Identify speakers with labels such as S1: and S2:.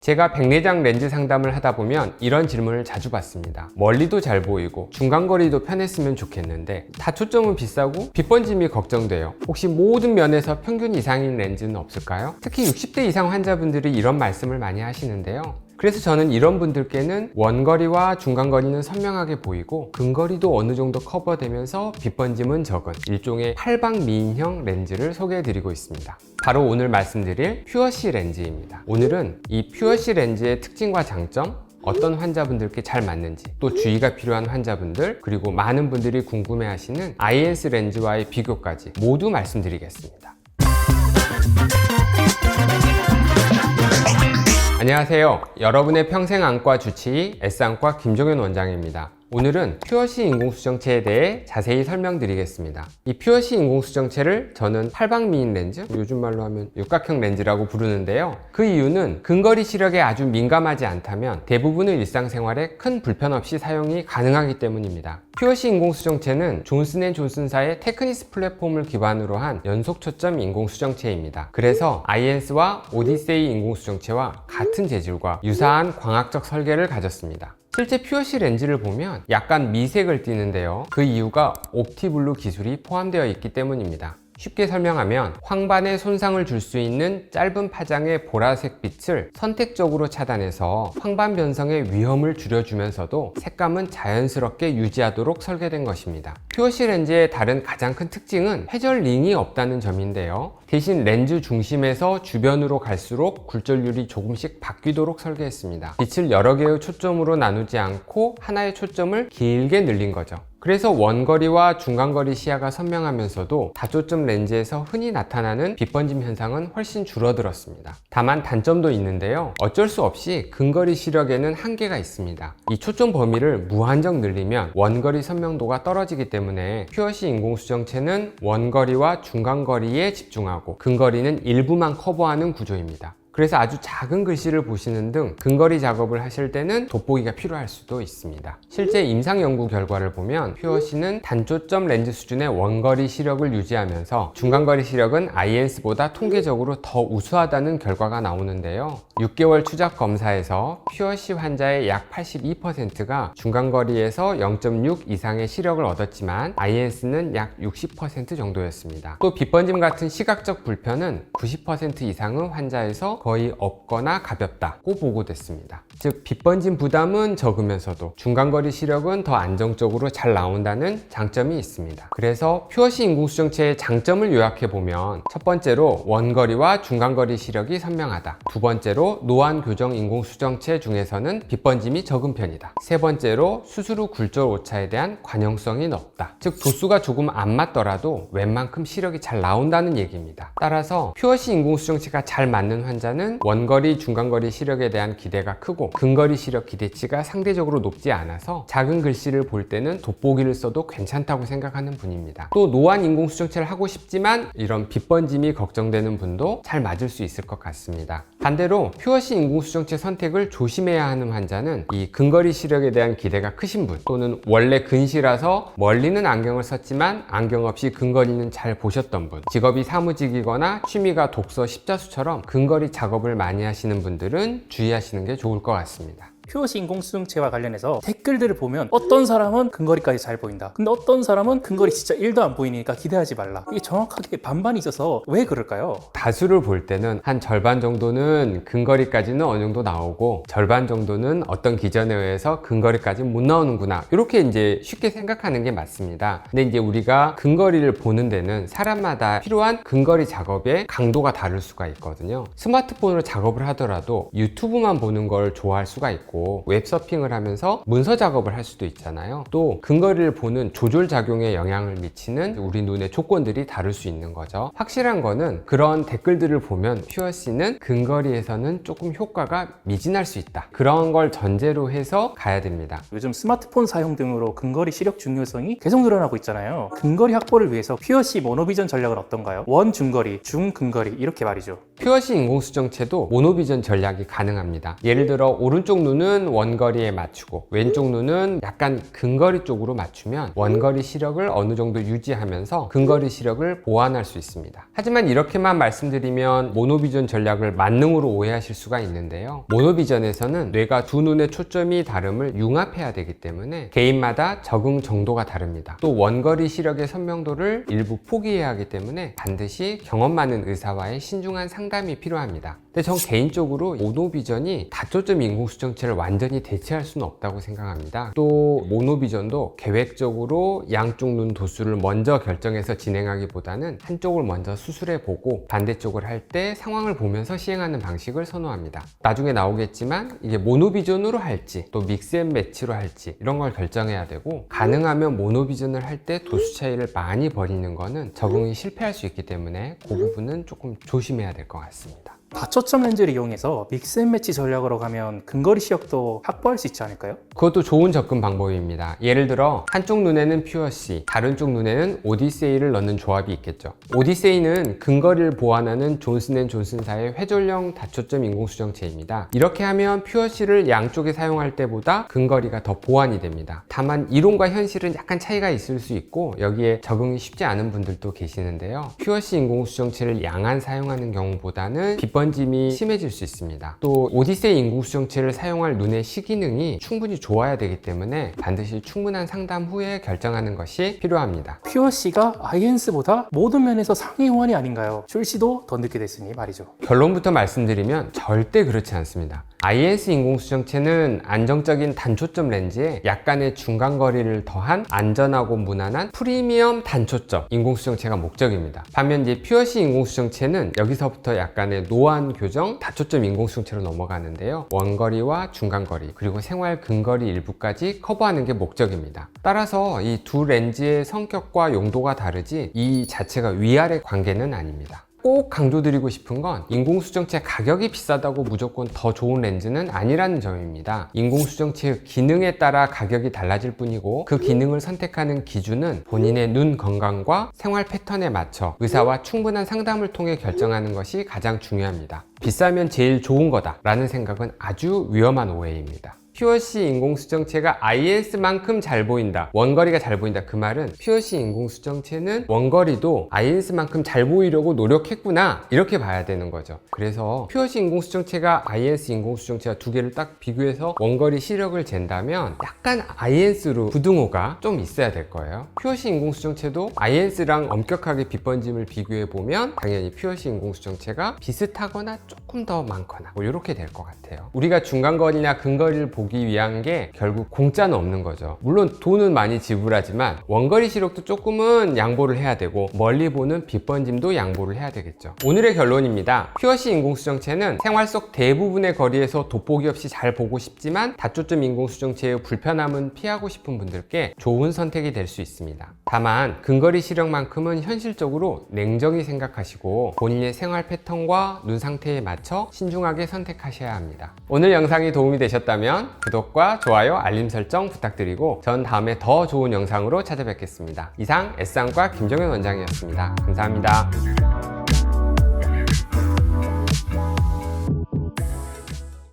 S1: 제가 백내장 렌즈 상담을 하다 보면 이런 질문을 자주 받습니다. 멀리도 잘 보이고 중간거리도 편했으면 좋겠는데 다 초점은 비싸고 빛번짐이 걱정돼요. 혹시 모든 면에서 평균 이상인 렌즈는 없을까요? 특히 60대 이상 환자분들이 이런 말씀을 많이 하시는데요. 그래서 저는 이런 분들께는 원거리와 중간거리는 선명하게 보이고 근거리도 어느 정도 커버되면서 빛번짐은 적은 일종의 팔방 미인형 렌즈를 소개해 드리고 있습니다. 바로 오늘 말씀드릴 퓨어시 렌즈입니다. 오늘은 이 퓨어시 렌즈의 특징과 장점, 어떤 환자분들께 잘 맞는지, 또 주의가 필요한 환자분들, 그리고 많은 분들이 궁금해 하시는 IS 렌즈와의 비교까지 모두 말씀드리겠습니다. 안녕하세요. 여러분의 평생 안과 주치의 S안과 김종현 원장입니다. 오늘은 퓨어시 인공수정체에 대해 자세히 설명드리겠습니다. 이 퓨어시 인공수정체를 저는 팔방미인 렌즈, 요즘 말로 하면 육각형 렌즈라고 부르는데요. 그 이유는 근거리 시력에 아주 민감하지 않다면 대부분의 일상생활에 큰 불편 없이 사용이 가능하기 때문입니다. 퓨어시 인공수정체는 존슨앤존슨사의 테크니스 플랫폼을 기반으로 한 연속 초점 인공수정체입니다. 그래서 IS와 오디세이 인공수정체와 같은 재질과 유사한 광학적 설계를 가졌습니다. 실제 퓨어시 렌즈를 보면 약간 미색을 띠는데요. 그 이유가 옵티블루 기술이 포함되어 있기 때문입니다. 쉽게 설명하면 황반에 손상을 줄 수 있는 짧은 파장의 보라색 빛을 선택적으로 차단해서 황반 변성의 위험을 줄여주면서도 색감은 자연스럽게 유지하도록 설계된 것입니다. 퓨어시 렌즈의 다른 가장 큰 특징은 회절 링이 없다는 점인데요. 대신 렌즈 중심에서 주변으로 갈수록 굴절률이 조금씩 바뀌도록 설계했습니다. 빛을 여러 개의 초점으로 나누지 않고 하나의 초점을 길게 늘린 거죠. 그래서 원거리와 중간거리 시야가 선명하면서도 다초점 렌즈에서 흔히 나타나는 빛번짐 현상은 훨씬 줄어들었습니다. 다만 단점도 있는데요. 어쩔 수 없이 근거리 시력에는 한계가 있습니다. 이 초점 범위를 무한정 늘리면 원거리 선명도가 떨어지기 때문에 퓨어시 인공수정체는 원거리와 중간거리에 집중하고 근거리는 일부만 커버하는 구조입니다. 그래서 아주 작은 글씨를 보시는 등 근거리 작업을 하실 때는 돋보기가 필요할 수도 있습니다. 실제 임상 연구 결과를 보면 퓨어시는 단초점 렌즈 수준의 원거리 시력을 유지하면서 중간거리 시력은 IS보다 통계적으로 더 우수하다는 결과가 나오는데요. 6개월 추적 검사에서 퓨어시 환자의 약 82%가 중간거리에서 0.6 이상의 시력을 얻었지만 IS는 약 60% 정도였습니다. 또 빛번짐 같은 시각적 불편은 90% 이상의 환자에서 거의 없거나 가볍다고 보고됐습니다. 즉 빛번짐 부담은 적으면서도 중간거리 시력은 더 안정적으로 잘 나온다는 장점이 있습니다. 그래서 퓨어시 인공수정체의 장점을 요약해 보면 첫 번째로 원거리와 중간거리 시력이 선명하다. 두 번째로 노안 교정 인공수정체 중에서는 빛번짐이 적은 편이다. 세 번째로 수술 후 굴절 오차에 대한 관용성이 높다. 즉 도수가 조금 안 맞더라도 웬만큼 시력이 잘 나온다는 얘기입니다. 따라서 퓨어시 인공수정체가 잘 맞는 환자 는 원거리, 중간거리 시력에 대한 기대가 크고 근거리 시력 기대치가 상대적으로 높지 않아서 작은 글씨를 볼 때는 돋보기를 써도 괜찮다고 생각하는 분입니다. 또 노안 인공수정체를 하고 싶지만 이런 빛번짐이 걱정되는 분도 잘 맞을 수 있을 것 같습니다. 반대로 퓨어시 인공수정체 선택을 조심해야 하는 환자는 이 근거리 시력에 대한 기대가 크신 분 또는 원래 근시라서 멀리는 안경을 썼지만 안경 없이 근거리는 잘 보셨던 분 직업이 사무직이거나 취미가 독서 십자수처럼 근거리 작업을 많이 하시는 분들은 주의하시는 게 좋을 것 같습니다.
S2: 퓨어시 인공수정체와 관련해서 댓글들을 보면 어떤 사람은 근거리까지 잘 보인다. 근데 어떤 사람은 근거리 진짜 1도 안 보이니까 기대하지 말라. 이게 정확하게 반반이 있어서 왜 그럴까요?
S1: 다수를 볼 때는 한 절반 정도는 근거리까지는 어느 정도 나오고 절반 정도는 어떤 기전에 의해서 근거리까지 못 나오는구나 이렇게 이제 쉽게 생각하는 게 맞습니다 근데 이제 우리가 근거리를 보는 데는 사람마다 필요한 근거리 작업의 강도가 다를 수가 있거든요 스마트폰으로 작업을 하더라도 유튜브만 보는 걸 좋아할 수가 있고 웹서핑을 하면서 문서 작업을 할 수도 있잖아요 또 근거리를 보는 조절 작용에 영향을 미치는 우리 눈의 조건들이 다를 수 있는 거죠 확실한 거는 그런 댓글들을 보면 퓨어씨는 근거리에서는 조금 효과가 미진할 수 있다. 그런 걸 전제로 해서 가야 됩니다.
S2: 요즘 스마트폰 사용 등으로 근거리 시력 중요성이 계속 늘어나고 있잖아요. 근거리 확보를 위해서 퓨어시 모노비전 전략은 어떤가요? 원 중거리, 중 근거리 이렇게 말이죠.
S1: 퓨어시 인공수정체도 모노비전 전략이 가능합니다. 예를 들어 오른쪽 눈은 눈은 원거리에 맞추고 왼쪽 눈은 약간 근거리 쪽으로 맞추면 원거리 시력을 어느 정도 유지하면서 근거리 시력을 보완할 수 있습니다. 하지만 이렇게만 말씀드리면 모노비전 전략을 만능으로 오해하실 수가 있는데요. 모노비전에서는 뇌가 두 눈의 초점이 다름을 융합해야 되기 때문에 개인마다 적응 정도가 다릅니다. 또 원거리 시력의 선명도를 일부 포기해야 하기 때문에 반드시 경험 많은 의사와의 신중한 상담이 필요합니다. 근데 전 개인적으로 모노비전이 다초점 인공수정체를 완전히 대체할 수는 없다고 생각합니다. 또 모노비전도 계획적으로 양쪽 눈 도수를 먼저 결정해서 진행하기보다는 한쪽을 먼저 수술해 보고 반대쪽을 할 때 상황을 보면서 시행하는 방식을 선호합니다. 나중에 나오겠지만 이게 모노비전으로 할지 또 믹스앤매치로 할지 이런 걸 결정해야 되고 가능하면 모노비전을 할 때 도수 차이를 많이 버리는 거는 적응이 실패할 수 있기 때문에 그 부분은 조금 조심해야 될 것 같습니다.
S2: 다초점 렌즈를 이용해서 믹스 앤매치 전략으로 가면 근거리 시력도 확보할 수 있지 않을까요?
S1: 그것도 좋은 접근 방법입니다. 예를 들어 한쪽 눈에는 퓨어시, 다른 쪽 눈에는 오디세이를 넣는 조합이 있겠죠. 오디세이는 근거리를 보완하는 존슨앤존슨사의 회전형 다초점 인공수정체입니다. 이렇게 하면 퓨어시를 양쪽에 사용할 때보다 근거리가 더 보완이 됩니다. 다만 이론과 현실은 약간 차이가 있을 수 있고 여기에 적응이 쉽지 않은 분들도 계시는데요. 퓨어시 인공수정체를 양안 사용하는 경우보다는 빗번짐이 심해질 수 있습니다. 또 오디세이 인공수정체를 사용할 눈의 시기능이 충분히 좋 아야 되기 때문에 반드시 충분한 상담 후에 결정하는 것이 필요합니다.
S2: 퓨어 씨가 INS보다 모든 면에서 상위 호환이 아닌가요? 출시도 더 늦게 됐으니 말이죠.
S1: 결론부터 말씀드리면 절대 그렇지 않습니다. IS 인공수정체는 안정적인 단초점 렌즈에 약간의 중간 거리를 더한 안전하고 무난한 프리미엄 단초점 인공수정체가 목적입니다. 반면 이제 퓨어시 인공수정체는 여기서부터 약간의 노안 교정 다초점 인공수정체로 넘어가는데요. 원거리와 중간 거리 그리고 생활 근거리 일부까지 커버하는 게 목적입니다. 따라서 이 두 렌즈의 성격과 용도가 다르지 이 자체가 위아래 관계는 아닙니다. 꼭 강조드리고 싶은 건 인공수정체 가격이 비싸다고 무조건 더 좋은 렌즈는 아니라는 점입니다. 인공수정체의 기능에 따라 가격이 달라질 뿐이고 그 기능을 선택하는 기준은 본인의 눈 건강과 생활 패턴에 맞춰 의사와 충분한 상담을 통해 결정하는 것이 가장 중요합니다. 비싸면 제일 좋은 거다 라는 생각은 아주 위험한 오해입니다. 퓨어시 인공수정체가 IS만큼 잘 보인다. 원거리가 잘 보인다. 그 말은 퓨어시 인공수정체는 원거리도 IS만큼 잘 보이려고 노력했구나. 이렇게 봐야 되는 거죠. 그래서 퓨어시 인공수정체가 IS 인공수정체와 두 개를 딱 비교해서 원거리 시력을 잰다면 약간 IS로 부등호가 좀 있어야 될 거예요. 퓨어시 인공수정체도 IS랑 엄격하게 빗번짐을 비교해 보면 당연히 퓨어시 인공수정체가 비슷하거나 조금 더 많거나 뭐 이렇게 될 것 같아요. 우리가 중간거리나 근거리를 보기 위한 게 결국 공짜는 없는 거죠. 물론 돈은 많이 지불하지만 원거리 시력도 조금은 양보를 해야 되고 멀리 보는 빗번짐도 양보를 해야 되겠죠. 오늘의 결론입니다. 퓨어시 인공수정체는 생활 속 대부분의 거리에서 돋보기 없이 잘 보고 싶지만 다초점 인공수정체의 불편함은 피하고 싶은 분들께 좋은 선택이 될 수 있습니다. 다만 근거리 시력만큼은 현실적으로 냉정히 생각하시고 본인의 생활 패턴과 눈 상태에 맞춰 신중하게 선택하셔야 합니다. 오늘 영상이 도움이 되셨 구독과 좋아요, 알림 설정 부탁드리고 전 다음에 더 좋은 영상으로 찾아뵙겠습니다. 이상 S상과 김정현 원장이었습니다. 감사합니다.